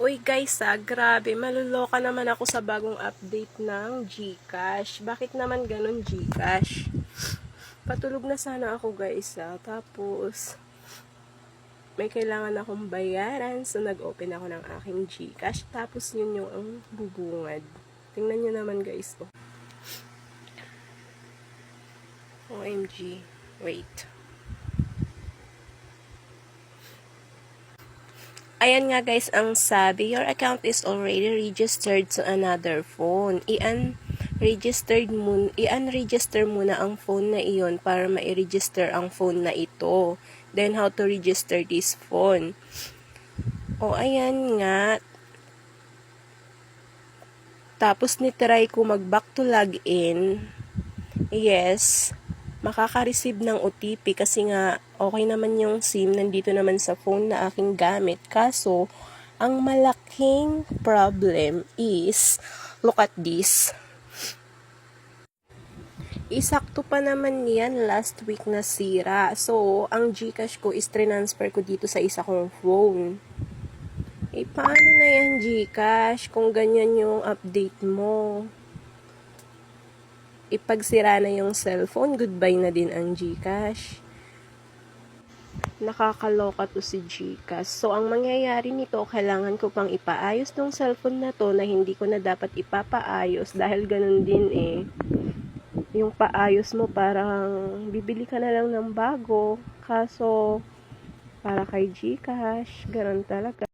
Uy guys ah, grabe, maluloka naman ako sa bagong update ng GCash. Bakit naman ganun GCash? Patulog na sana ako guys ah. Tapos, may kailangan akong bayaran. So, nag-open ako ng aking GCash. Tapos, yun yung ang bubungad. Tingnan nyo naman guys. Oh. OMG. Wait. Ayan nga guys, ang sabi, your account is already registered to another phone. I-unregistered mo, i-unregister muna ang phone na iyon para ma-register ang phone na ito. Then, how to register this phone. O, ayan nga. Tapos, nitry ko mag-back to login. Yes makaka-receive ng OTP kasi nga okay naman yung SIM nandito naman sa phone na aking gamit. Kaso, ang malaking problem is, look at this. Isakto pa naman yan last week na sira. So, ang Gcash ko is transfer ko dito sa isa kong phone. Eh, paano na yan Gcash kung ganyan yung update mo? Ipagsira na yung cellphone, goodbye na din ang GCash. Nakakaloka to si GCash. So, ang mangyayari nito, kailangan ko pang ipaayos tong cellphone na to na hindi ko na dapat ipapaayos dahil ganun din eh. Yung paayos mo parang bibili ka na lang ng bago. Kaso, para kay GCash, ganun talaga.